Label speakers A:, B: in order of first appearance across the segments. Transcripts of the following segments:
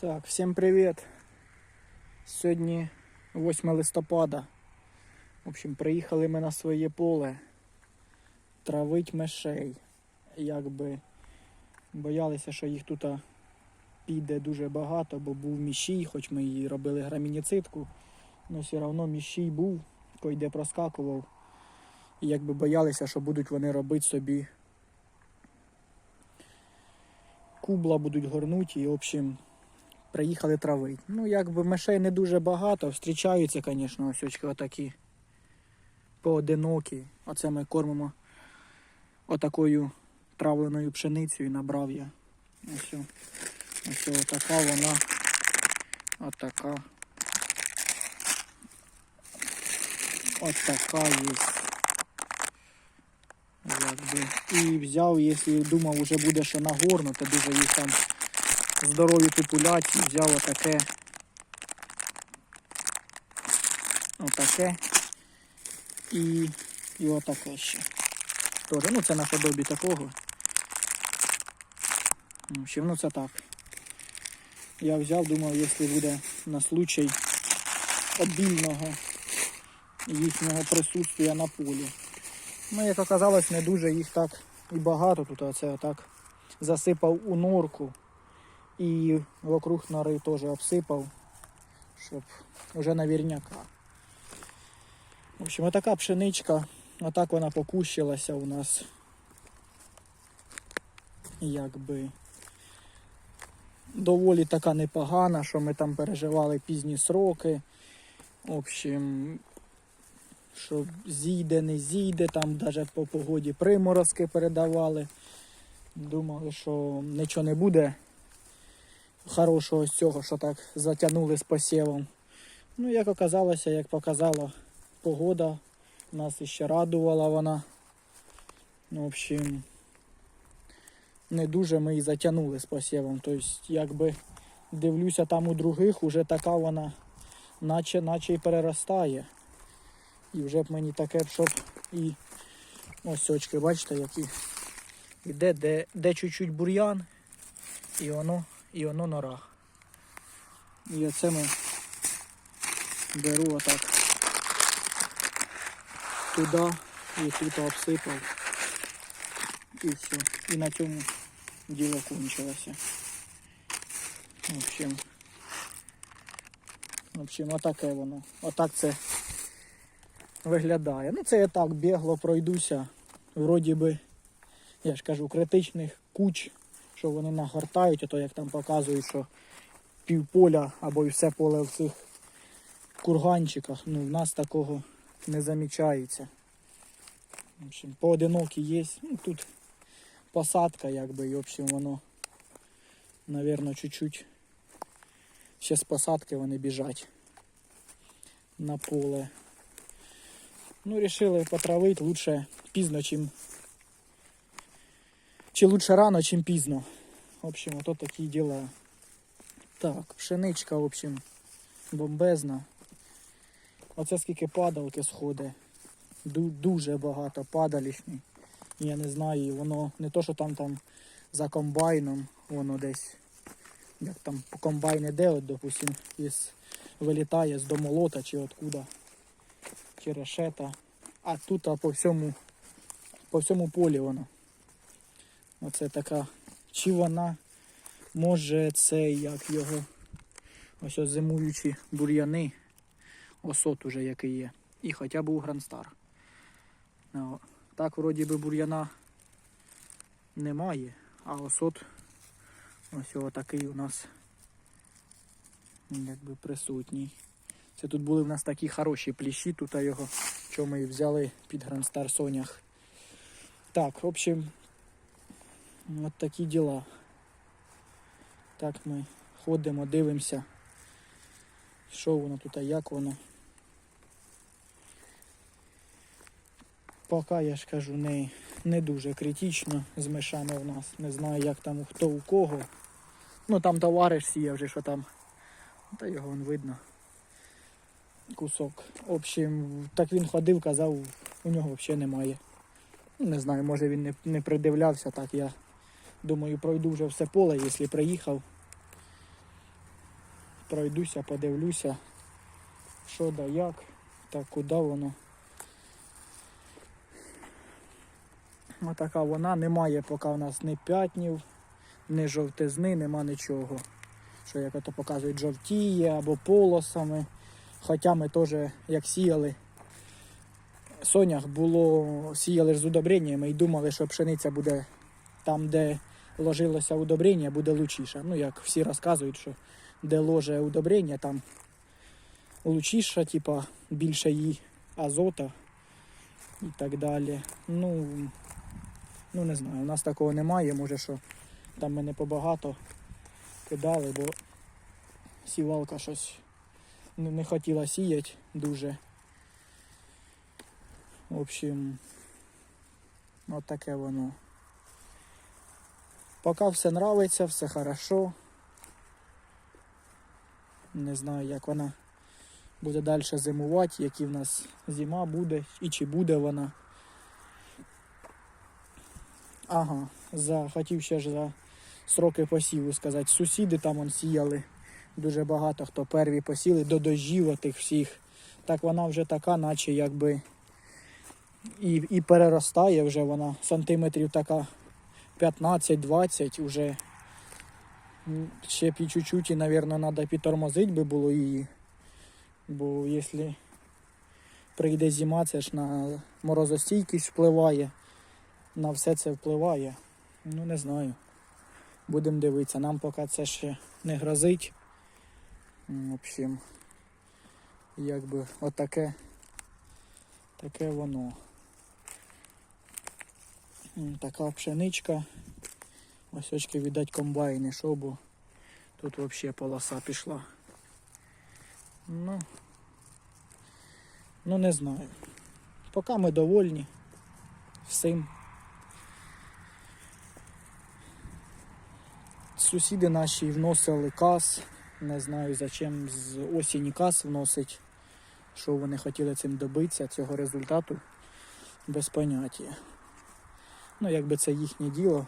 A: Так, всім привіт. Сьогодні 8 листопада. В общем, приїхали ми на своє поле травить мишей. Якби боялися, що їх тут піде дуже багато, бо був міщій, хоч ми її робили грамініцидку, але все одно міщій був, койде проскакував. І якби боялися, що будуть вони робити собі кубла будуть горнути і, в общем, приїхали травити. Ну, якби мишей не дуже багато, зустрічаються, звісно, осьочки отакі поодинокі. Оце ми кормимо отакою травленою пшеницею набрав я. Ось, ось отака вона. Отака. Отака є. Якби. І взяв, якщо думав, вже буде що нагорнути, дуже їх там здорові популяції, взяв отаке. Отаке. І, і отаке ще. Тоже, ну це наподобі такого. В общем, ну це так. Я взяв, думав, якщо буде на случай обільного їхнього присутствия на полі. Ну, як оказалось, не дуже їх так і багато тут, а це отак засипав у норку і вокруг нори теж обсипав, щоб вже навірняка. В общем, отака пшеничка, отак вона покущилася у нас. Якби доволі така непогана, що ми там переживали пізні сроки. В общем, що зійде, не зійде, там навіть по погоді приморозки передавали. Думали, що нічого не буде хорошого з цього, що так затягнули з посівом. Ну, як оказалося, як показала погода, нас іще радувала вона. Ну, в общем, не дуже ми і затягнули з посівом. Тобто, якби дивлюся там у других, уже така вона, наче, наче і переростає. І вже б мені таке, щоб і ось очки, бачите, які. Іде, де, де чуть-чуть бур'ян, і воно, і воно нора. І оце ми беру отак туди і тут обсипав. І все. І на цьому діло кончилося. В общем, в общем, отаке воно. Отак це виглядає. Ну це я так бігло пройдуся. Вроді би, я ж кажу, критичних куч, що вони нагортають, а то як там показують, що півполя або і все поле в цих курганчиках. Ну, в нас такого не замічається. В общем, поодинокі є. Ну, тут посадка, якби, і в общем, воно, напевно, чуть-чуть ще з посадки вони біжать на поле. Ну, решили потравить лучше пізно, чим. Чи лучше рано, чим пізно. В общем, ото такі діла. Так, пшеничка, в общем, бомбезна. Оце скільки падалки сходить. Ду- Дуже багато падалішні. Я не знаю, воно не то, що там там за комбайном, воно десь, як там по комбайн іде, от, допустим, із, вилітає з домолота чи откуда чи решета. А тут а по всьому, по всьому полі воно. Оце така. Чи вона може це як його ось зимуючі бур'яни. Осот уже який є. І хоча б у Грандстар. Ну, Так вроді би бур'яна немає, а осот ось такий у нас якби присутній. Це тут були в нас такі хороші пліщі, тут його, що ми взяли під Грандстар Сонях. Так, в общем, от такі діла. Так ми ходимо, дивимося, що воно тут, а як воно. Поки я ж кажу, не, не дуже критично з мишами в нас. Не знаю, як там хто у кого. Ну там товариш сіяв вже, що там. Та його вон видно. Кусок. В общем, так він ходив, казав, у нього взагалі немає. Не знаю, може він не, не придивлявся, так я думаю, пройду вже все поле, якщо приїхав. пройдуся, подивлюся, що да як, та куди воно. Отака вона, немає поки в нас ні п'ятнів, ні жовтизни, нема нічого. Що як ото показують жовтіє або полосами. Хоча ми теж як сіяли, сонях було, сіяли з удобреннями і думали, що пшениця буде там, де ложилося удобрення, буде лучіша. Ну, як всі розказують, що де ложе удобрення, там лучіша, типа більше їй азота і так далі. Ну, ну не знаю, у нас такого немає, може, що там ми не побагато кидали, бо сівалка щось не, не хотіла сіяти дуже. В общем, от таке воно. Поки все нравиться, все хорошо. Не знаю, як вона буде далі зимувати, які в нас зима буде і чи буде вона. Ага, за, хотів ще ж за сроки посіву сказати. Сусіди там он сіяли дуже багато, хто перві посіли до дождів отих всіх. Так вона вже така, наче якби і, і переростає вже вона сантиметрів така 15-20 уже. Ще пі чуть-чуть і, мабуть, треба підтормозити би було її. Бо якщо прийде зима, це ж на морозостійкість впливає. На все це впливає. Ну не знаю. Будемо дивитися. Нам поки це ще не грозить. В общем, якби отаке. Таке воно. Така пшеничка. Ось очки віддать комбайни, що бо тут взагалі полоса пішла. Ну, ну не знаю. Поки ми довольні всім. Сусіди наші вносили каз. Не знаю зачем з осені каз вносить. Що вони хотіли цим добитися, цього результату без поняття. Ну, якби це їхнє діло,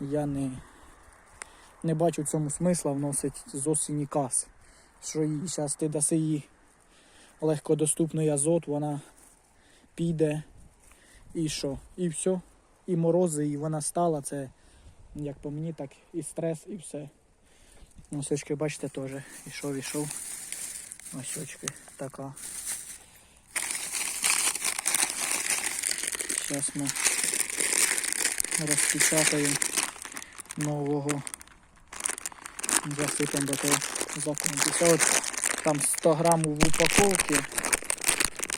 A: я не, не бачу в цьому смисла вносить з осені каз. Що їй зараз ти даси їй легкодоступний азот, вона піде і що? І все. І морози, і вона стала. Це як по мені, так і стрес, і все. Ось очки, бачите, теж. Ішов, ішов. Ось очки така. Зараз ми розпечатаємо нового. Засипемо до того закончиться. От там 100 грамів в упаковці.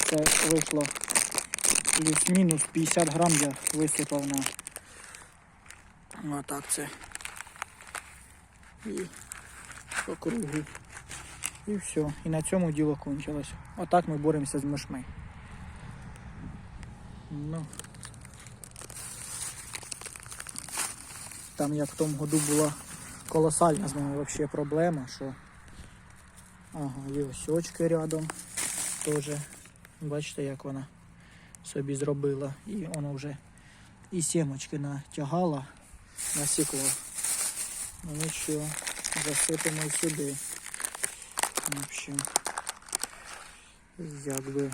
A: Це вийшло плюс-мінус 50 грам я висипав на отак це. І по кругу. І все. І на цьому діло кончилось. Отак ми боремося з мишми. Ну. Там як в тому году була колосальна з ними взагалі проблема, що ага, і ось очки рядом теж. Бачите, як вона собі зробила. І воно вже і сімочки натягала, насікло. Ну нічого, засипемо і сюди. В общем, якби.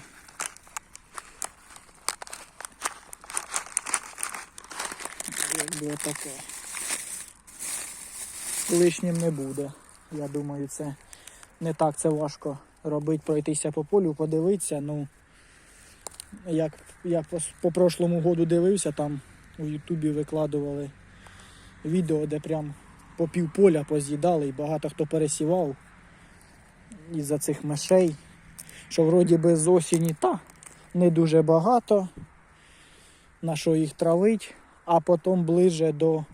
A: Якби отаке. Лишнім не буде. Я думаю, це не так це важко робити, пройтися по полю, подивитися. Ну, як я по, прошлому году дивився, там у Ютубі викладували відео, де прям по пів поля поз'їдали і багато хто пересівав із-за цих мишей, що вроді би з осені та не дуже багато, на що їх травить, а потім ближе до,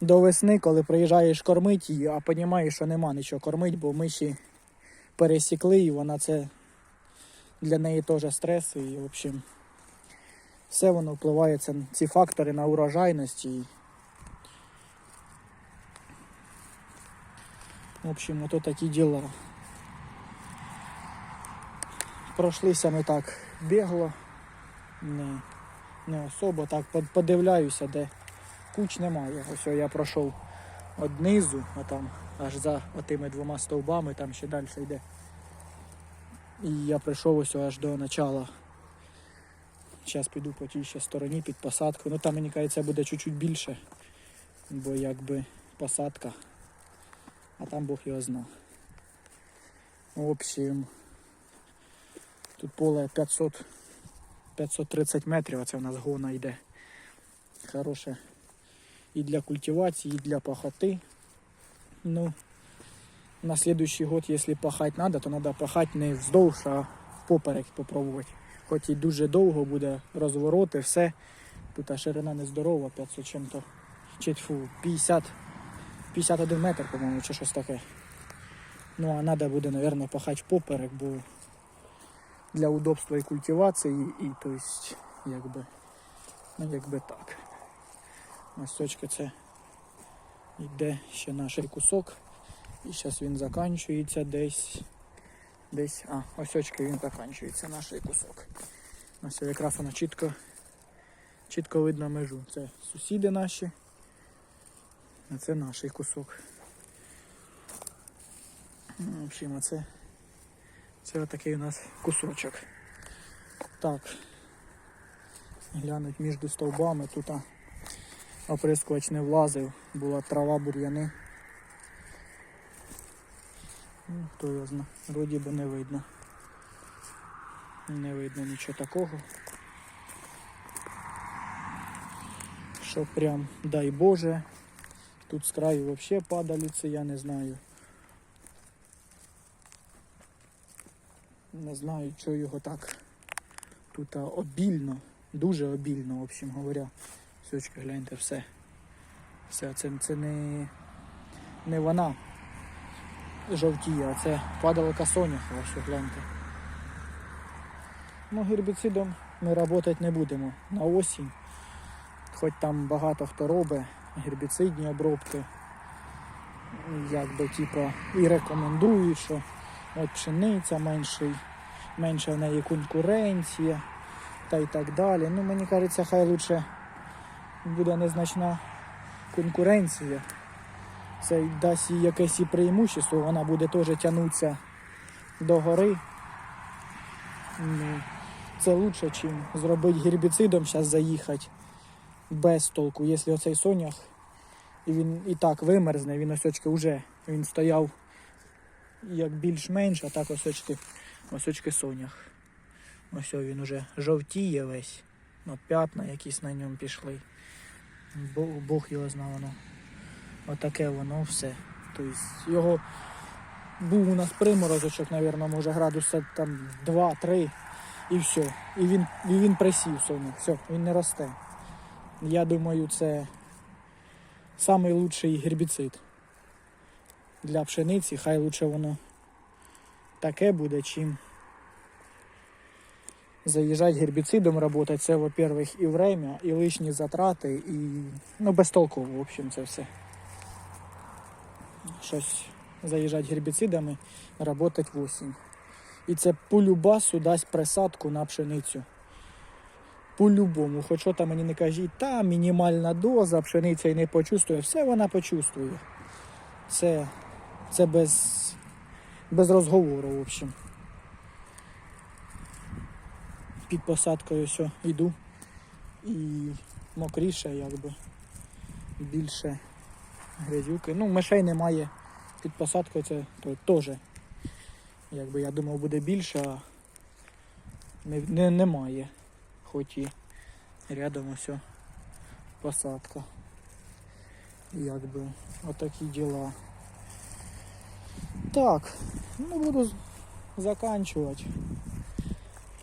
A: до весни, коли приїжджаєш кормити її, а розумієш, що нема нічого кормити, бо миші пересікли і вона це для неї теж стрес. І, в общем, все воно впливає, це, ці фактори на урожайність. І, В общем, ото такі діла. Пройшлися ми так бігло, не, не особо так подивляюся, де куч немає. Ось я пройшов однизу, а там аж за отими двома стовбами, там ще далі йде. І я прийшов ось аж до начала. Зараз піду по тій ще стороні під посадку. Ну там мені кажеться буде чуть-чуть більше, бо якби посадка, а там Бог його зна. В общем, тут поле 500, 530 метрів, а це в нас гона йде. Хороше і для культивації, і для пахоти. Ну, на следующий год, если пахать надо, то треба пахати не вздовж, а поперек попробувати. Хоч і дуже довго буде розвороти, все. Тут ширина нездорова, 500 чим-то. Чи тьфу, 50, 51 метр, по-моєму, чи щось таке. Ну, а треба буде, мабуть, пахати поперек, бо для удобства і культивації, і то есть, якби, ну, якби так. Масточка це йде ще наш кусок. І зараз він закінчується десь. Десь. А, ось очки він закінчується, наш кусок. Ось якраз воно чітко, чітко видно межу. Це сусіди наші. А це наш кусок. Ну, В общем, оце, це отакий у нас кусочок. Так. Глянуть між стовбами тут. а, оприскувач не влазив, була трава, бур'яни. Ну, хто його зна, вроді би не видно. Не видно нічого такого. Що прям, дай Боже. Тут з краю взагалі падаліці, я не знаю. Не знаю, що його так тут обільно, дуже обільно, в общем говоря. Сочки, гляньте, все. Все, це, це не, не вона жовтіє, а це падалка соняха, ось гляньте. Ну, гербіцидом ми працювати не будемо на осінь. Хоч там багато хто робить гербіцидні обробки. Якби типа і рекомендують, що от пшениця менший, менша в неї конкуренція та й так далі. Ну, мені кажеться, хай лучше буде незначна конкуренція. Це дасть їй якесь і преимущество, вона буде теж тягнутися до гори. Ну, це краще, ніж зробити гербіцидом зараз заїхати без толку. Якщо оцей сонях, і він і так вимерзне, він ось очки вже він стояв як більш-менш, а так ось очки, ось сонях. Ось він уже жовтіє весь. Ну, п'ятна якісь на ньому пішли. Бог, Бог його знав воно. Отаке воно все. Тобто його був у нас приморозочок, мабуть, може градуса там 2-3 і все. І він, і він присів соня. Все, він не росте. Я думаю, це найкращий гербіцид для пшениці. Хай лучше воно таке буде, чим заїжджати гербіцидом працювати. Це, во-первых, і время, і лишні затрати, і ну, безтолково, в общем, це все. Щось заїжджати гербіцидами, працювати в осінь. І це по-любасу дасть присадку на пшеницю. По-любому, хоч що там мені не кажіть, та мінімальна доза, пшениця і не почувствує, все вона почувствує. Це, це без, без розговору, в общем. Під посадкою все йду. І мокріше, якби. Більше грязюки. Ну, мишей немає під посадкою, це теж. Якби я думав буде більше, а не, не, немає. Хоч і рядом ось посадка. Якби отакі діла. Так, ну буду заканчувати.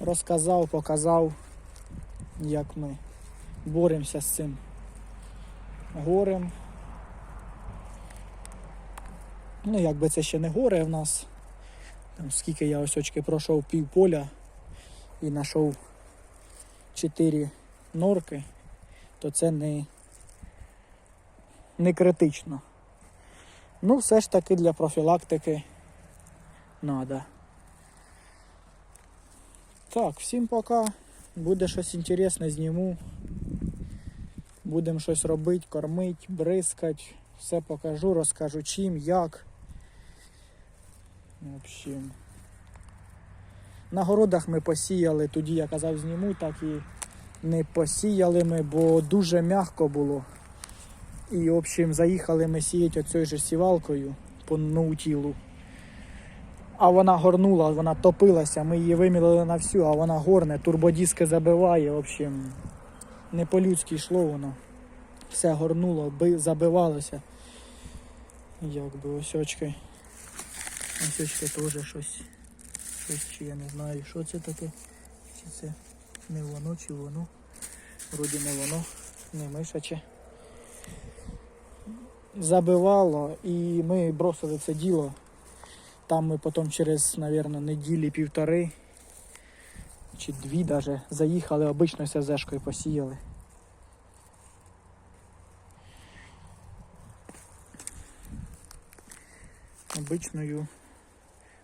A: Розказав, показав, як ми боремося з цим горем. Ну, якби це ще не горе в нас. Там, скільки я ось очки пройшов пів поля і знайшов 4 норки, то це не, не критично. Ну, все ж таки для профілактики треба. Так, всім пока. Буде щось інтересне, зніму. Будемо щось робити, кормити, бризкати. Все покажу, розкажу чим, як. В общем. На городах ми посіяли, тоді я казав зніму, так і не посіяли ми, бо дуже м'яко було. І, в общем, заїхали ми сіяти оцею же сівалкою по ноутілу. А вона горнула, вона топилася, ми її вимілили на всю, а вона горне, турбодіски забиває, в общем, не по-людськи йшло воно. Все горнуло, забивалося. Як би ось. Ось очки теж щось. Щось чи я не знаю, що це таке. Чи це не воно, чи воно. Вроді не воно, не мишаче. Забивало і ми бросили це діло. Там ми потім через, мабуть, неділі півтори чи дві даже заїхали, обично СЗшкою посіяли. Обичною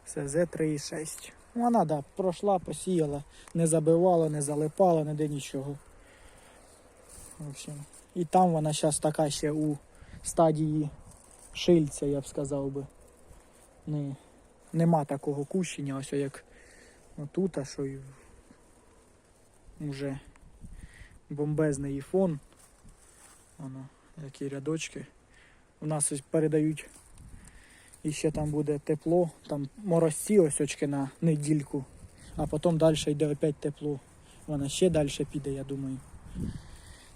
A: СЗ 3,6. Вона, да, пройшла, посіяла, не забивала, не залипала, ніде нічого. В общем, і там вона зараз така ще у стадії шильця, я б сказав би. Не, нема такого кущення, ось як отут, а що й вже бомбезний і фон. Воно, які рядочки. У нас ось передають і ще там буде тепло, там морозці ось очки на недільку, а потім далі йде опять тепло. Вона ще далі піде, я думаю.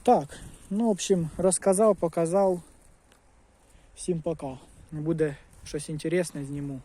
A: Так, ну, в общем, розказав, показав. Всім пока. Буде щось інтересне, зніму.